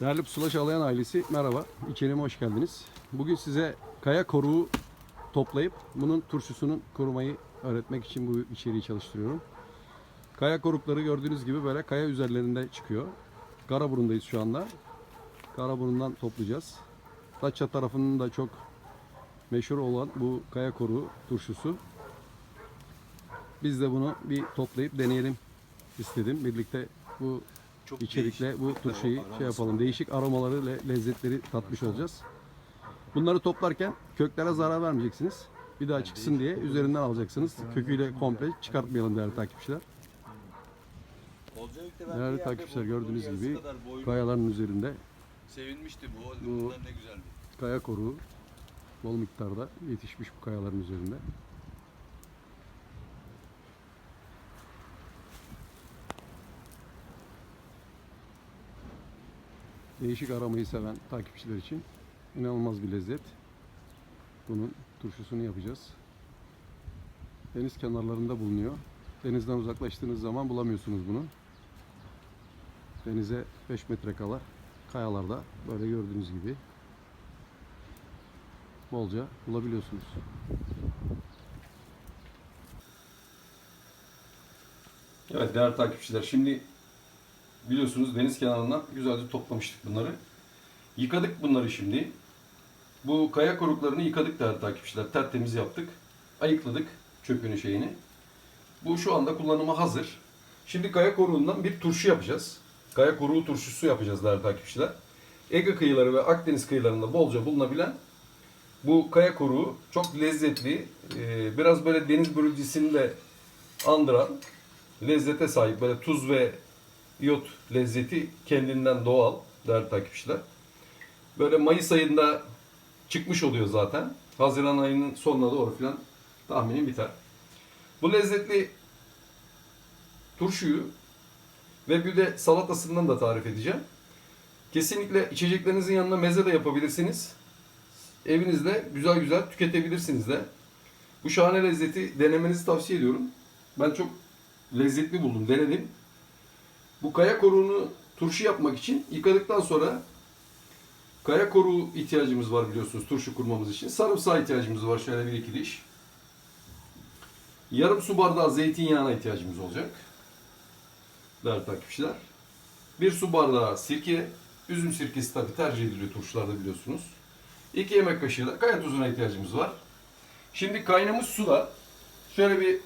Değerli Pusula Çalayan ailesi merhaba. İçerime hoş geldiniz. Bugün size kaya koruğu toplayıp bunun turşusunun kurumayı öğretmek için bu içeriği çalıştırıyorum. Kaya korukları gördüğünüz gibi böyle kaya üzerlerinde çıkıyor. Karaburun'dayız şu anda. Karaburun'dan toplayacağız. Datça tarafının da çok meşhur olan bu kaya koruğu turşusu. Biz de bunu bir toplayıp deneyelim istedim. Birlikte bu Çok içerikle bu turşuyu şey yapalım. Değişik aromaları ve lezzetleri tatmış olacağız. Bunları toplarken köklere zarar vermeyeceksiniz. Bir daha çıksın diye üzerinden alacaksınız. Köküyle komple çıkartmayalım değerli takipçiler. Değerli takipçiler gördüğünüz gibi Kayaların üzerinde Sevinmişti bu. Bu- Bunlar ne güzeldi. kaya koruğu bol miktarda yetişmiş bu kayaların üzerinde. Değişik aromayı seven takipçiler için inanılmaz bir lezzet. Bunun turşusunu yapacağız. Deniz kenarlarında bulunuyor. Denizden uzaklaştığınız zaman bulamıyorsunuz bunu. Denize 5 metre kala kayalarda böyle gördüğünüz gibi bolca bulabiliyorsunuz. Evet değerli takipçiler şimdi biliyorsunuz deniz kenarından güzelce toplamıştık bunları. Yıkadık bunları şimdi. Bu kaya koruklarını yıkadık değerli takipçiler. Tertemiz yaptık. Ayıkladık çöpünü şeyini. Bu şu anda kullanıma hazır. Şimdi kaya koruğundan bir turşu yapacağız. Kaya koruğu turşusu yapacağız değerli takipçiler. Ege kıyıları ve Akdeniz kıyılarında bolca bulunabilen bu kaya koruğu çok lezzetli, e, biraz böyle deniz börülcesini de andıran lezzete sahip. Böyle tuz ve iyot lezzeti kendinden doğal değerli takipçiler. Böyle Mayıs ayında çıkmış oluyor zaten. Haziran ayının sonuna doğru falan tahminim biter. Bu lezzetli turşuyu ve bir de salatasından da tarif edeceğim. Kesinlikle içeceklerinizin yanına meze de yapabilirsiniz. Evinizde güzel güzel tüketebilirsiniz de. Bu şahane lezzeti denemenizi tavsiye ediyorum. Ben çok lezzetli buldum, denedim. Bu kaya koruğunu turşu yapmak için yıkadıktan sonra kaya koruğu ihtiyacımız var biliyorsunuz turşu kurmamız için. Sarımsağa ihtiyacımız var şöyle bir iki diş. Yarım su bardağı zeytinyağına ihtiyacımız olacak. Değerli takipçiler. Bir su bardağı sirke, üzüm sirkesi tabi tercih ediliyor turşularda biliyorsunuz. 2 yemek kaşığı da kaya tuzuna ihtiyacımız var. Şimdi kaynamış suda şöyle bir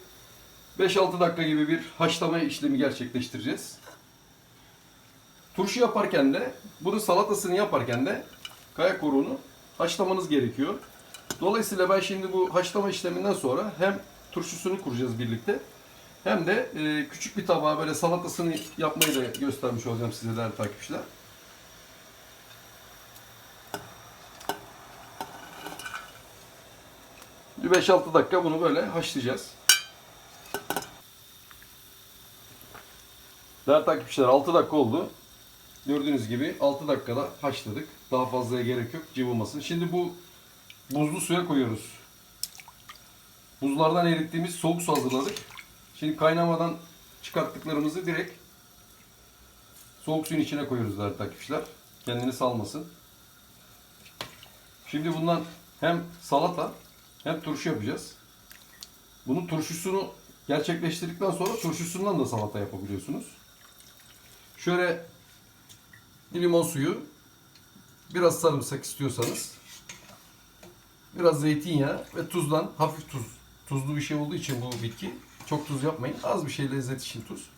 5-6 dakika gibi bir haşlama işlemi gerçekleştireceğiz. Turşu yaparken de, bunu salatasını yaparken de kaya koruğunu haşlamanız gerekiyor. Dolayısıyla ben şimdi bu haşlama işleminden sonra hem turşusunu kuracağız birlikte hem de e, küçük bir tabağa böyle salatasını yapmayı da göstermiş olacağım size değerli takipçiler. Bir 5-6 dakika bunu böyle haşlayacağız. Değerli takipçiler 6 dakika oldu. Gördüğünüz gibi 6 dakikada haşladık. Daha fazlaya gerek yok cıvımasın. Şimdi bu buzlu suya koyuyoruz. Buzlardan erittiğimiz soğuk su hazırladık. Şimdi kaynamadan çıkarttıklarımızı direkt soğuk suyun içine koyuyoruz değerli takipçiler. Kendini salmasın. Şimdi bundan hem salata hem turşu yapacağız. Bunun turşusunu gerçekleştirdikten sonra turşusundan da salata yapabiliyorsunuz. Şöyle limon suyu, biraz sarımsak istiyorsanız, biraz zeytinyağı ve tuzdan hafif tuz. Tuzlu bir şey olduğu için bu bitki çok tuz yapmayın. Az bir şey lezzet için tuz.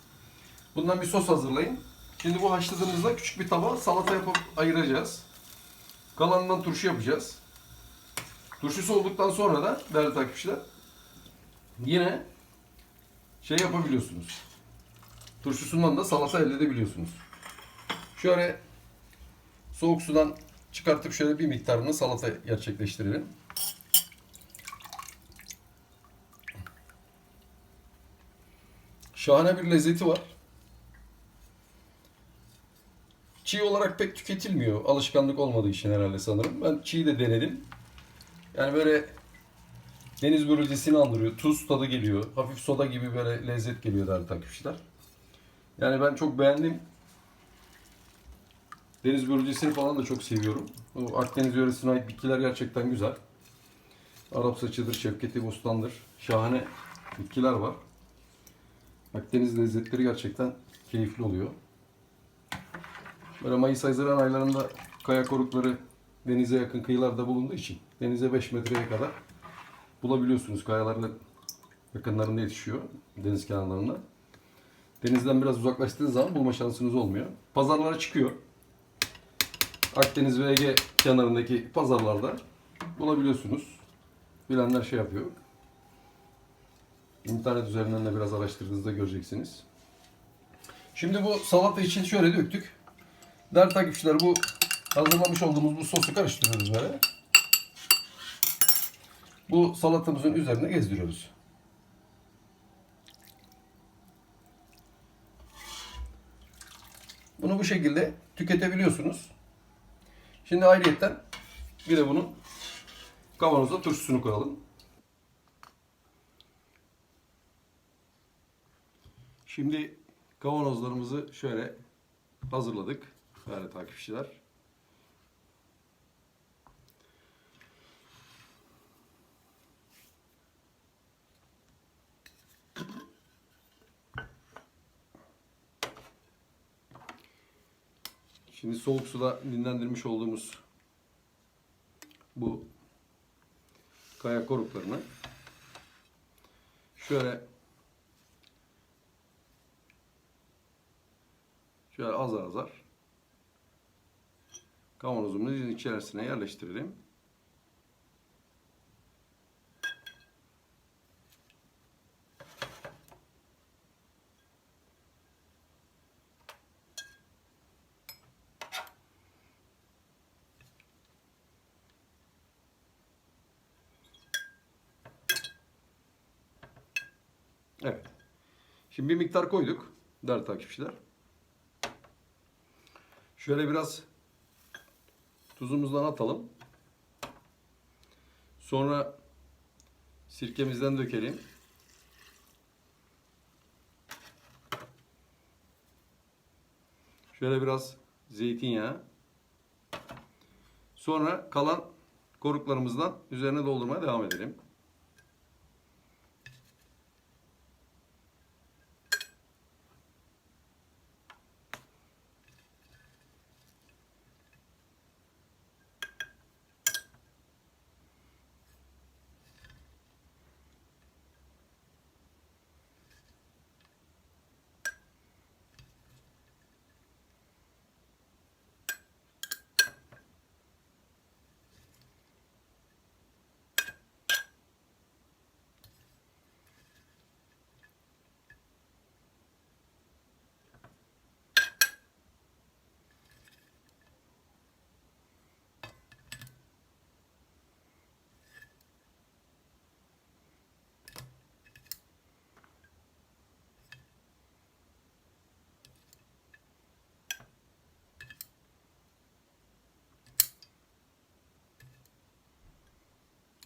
Bundan bir sos hazırlayın. Şimdi bu haşladığımızda küçük bir tabağa salata yapıp ayıracağız. Kalanından turşu yapacağız. Turşusu olduktan sonra da değerli takipçiler yine şey yapabiliyorsunuz. Turşusundan da salata elde edebiliyorsunuz. Şöyle soğuk sudan çıkartıp şöyle bir miktarını salata gerçekleştirelim. Şahane bir lezzeti var. Çiğ olarak pek tüketilmiyor. Alışkanlık olmadığı için herhalde sanırım. Ben çiğ de denedim. Yani böyle deniz börülcesini andırıyor. Tuz tadı geliyor. Hafif soda gibi böyle lezzet geliyor değerli takipçiler. Yani ben çok beğendim. Deniz börülcesini falan da çok seviyorum. O Akdeniz yöresine ait bitkiler gerçekten güzel. Arap saçıdır, şevketi bostandır. Şahane bitkiler var. Akdeniz lezzetleri gerçekten keyifli oluyor. Böyle Mayıs Haziran aylarında kaya korukları denize yakın kıyılarda bulunduğu için denize 5 metreye kadar bulabiliyorsunuz. Kayaların yakınlarında yetişiyor deniz kenarlarında. Denizden biraz uzaklaştığınız zaman bulma şansınız olmuyor. Pazarlara çıkıyor. Akdeniz ve Ege kenarındaki pazarlarda bulabiliyorsunuz. Bilenler şey yapıyor. İnternet üzerinden de biraz araştırdığınızda göreceksiniz. Şimdi bu salata için şöyle döktük. Değerli takipçiler bu hazırlamış olduğumuz bu sosu karıştırıyoruz böyle. Bu salatamızın üzerine gezdiriyoruz. Bunu bu şekilde tüketebiliyorsunuz. Şimdi ayrıyetten bir de bunun kavanoza turşusunu koyalım. Şimdi kavanozlarımızı şöyle hazırladık değerli takipçiler. Şimdi soğuk suda dinlendirmiş olduğumuz bu kaya koruklarını şöyle şöyle azar azar kavanozumuzun içerisine yerleştirelim. Evet. Şimdi bir miktar koyduk değerli takipçiler. Şöyle biraz tuzumuzdan atalım. Sonra sirkemizden dökelim. Şöyle biraz zeytinyağı. Sonra kalan koruklarımızdan üzerine doldurmaya devam edelim.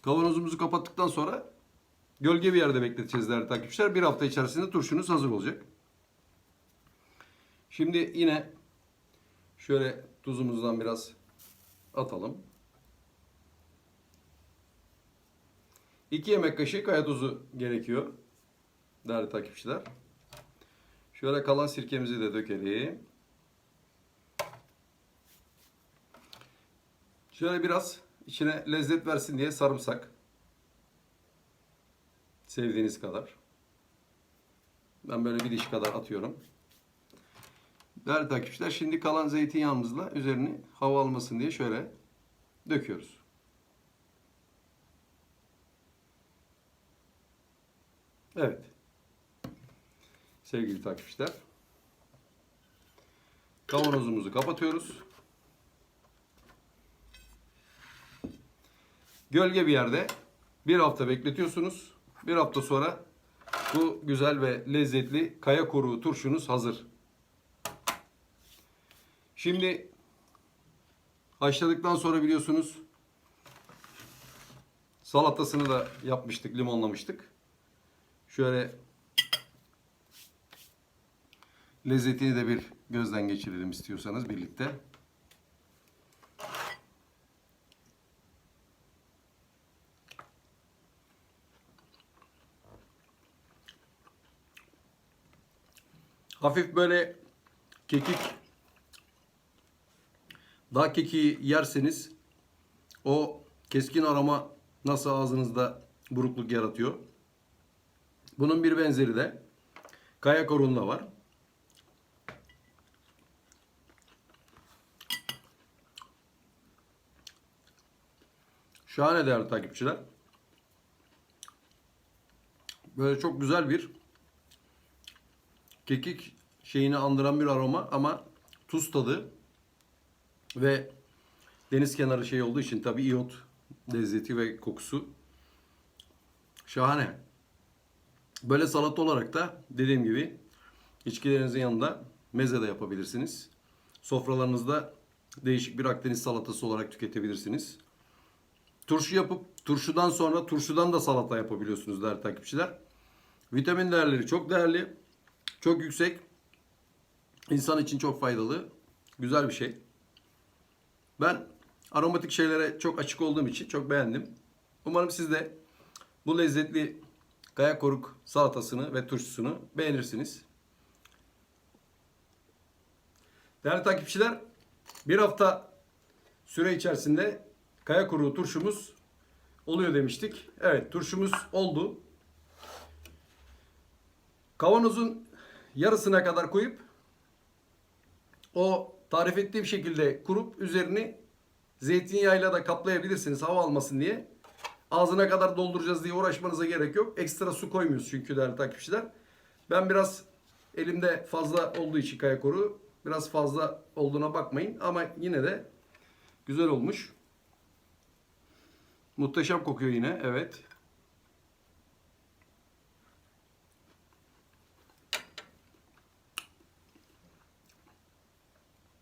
Kavanozumuzu kapattıktan sonra gölge bir yerde bekleteceğiz değerli takipçiler. Bir hafta içerisinde turşunuz hazır olacak. Şimdi yine şöyle tuzumuzdan biraz atalım. 2 yemek kaşığı kaya tuzu gerekiyor değerli takipçiler. Şöyle kalan sirkemizi de dökelim. Şöyle biraz içine lezzet versin diye sarımsak. Sevdiğiniz kadar. Ben böyle bir diş kadar atıyorum. Değerli takipçiler şimdi kalan zeytinyağımızla üzerini hava almasın diye şöyle döküyoruz. Evet. Sevgili takipçiler. Kavanozumuzu kapatıyoruz. Gölge bir yerde bir hafta bekletiyorsunuz. Bir hafta sonra bu güzel ve lezzetli kaya koruğu turşunuz hazır. Şimdi haşladıktan sonra biliyorsunuz salatasını da yapmıştık, limonlamıştık. Şöyle lezzetini de bir gözden geçirelim istiyorsanız birlikte. Hafif böyle kekik daha kekiği yerseniz o keskin aroma nasıl ağzınızda burukluk yaratıyor. Bunun bir benzeri de kaya korunla var. Şahane değerli takipçiler. Böyle çok güzel bir kekik şeyini andıran bir aroma ama tuz tadı ve deniz kenarı şey olduğu için tabii iyot lezzeti ve kokusu şahane. Böyle salata olarak da dediğim gibi içkilerinizin yanında meze de yapabilirsiniz. Sofralarınızda değişik bir Akdeniz salatası olarak tüketebilirsiniz. Turşu yapıp turşudan sonra turşudan da salata yapabiliyorsunuz değerli takipçiler. Vitamin değerleri çok değerli, çok yüksek. İnsan için çok faydalı, güzel bir şey. Ben aromatik şeylere çok açık olduğum için çok beğendim. Umarım siz de bu lezzetli kaya koruk salatasını ve turşusunu beğenirsiniz. Değerli takipçiler, bir hafta süre içerisinde kaya koruğu turşumuz oluyor demiştik. Evet, turşumuz oldu. Kavanozun yarısına kadar koyup o tarif ettiğim şekilde kurup üzerini zeytinyağıyla da kaplayabilirsiniz hava almasın diye. Ağzına kadar dolduracağız diye uğraşmanıza gerek yok. Ekstra su koymuyoruz çünkü değerli takipçiler. Ben biraz elimde fazla olduğu için kaya koru biraz fazla olduğuna bakmayın ama yine de güzel olmuş. Muhteşem kokuyor yine evet.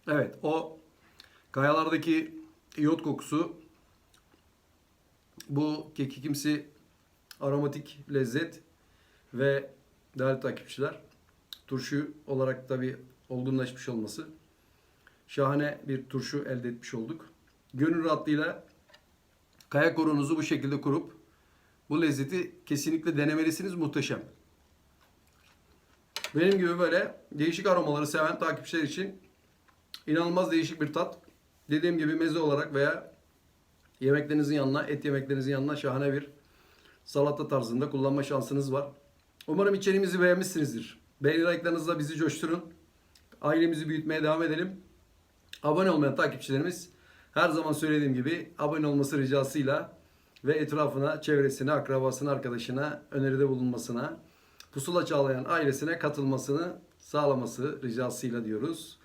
Evet o kayalardaki iyot kokusu bu kekikimsi aromatik lezzet ve değerli takipçiler turşu olarak tabi olgunlaşmış olması şahane bir turşu elde etmiş olduk. Gönül rahatlığıyla kaya korunuzu bu şekilde kurup bu lezzeti kesinlikle denemelisiniz muhteşem. Benim gibi böyle değişik aromaları seven takipçiler için inanılmaz değişik bir tat. Dediğim gibi meze olarak veya yemeklerinizin yanına, et yemeklerinizin yanına şahane bir salata tarzında kullanma şansınız var. Umarım içeriğimizi beğenmişsinizdir. Beğeni like'larınızla bizi coşturun. Ailemizi büyütmeye devam edelim. Abone olmayan takipçilerimiz her zaman söylediğim gibi abone olması ricasıyla ve etrafına, çevresine, akrabasına, arkadaşına öneride bulunmasına, Pusula Çağlayan ailesine katılmasını sağlaması ricasıyla diyoruz.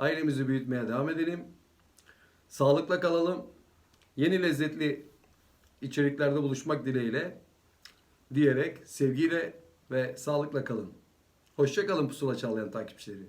Ailemizi büyütmeye devam edelim. Sağlıkla kalalım. Yeni lezzetli içeriklerde buluşmak dileğiyle diyerek sevgiyle ve sağlıkla kalın. Hoşça kalın Pusula Çağlayan takipçileri.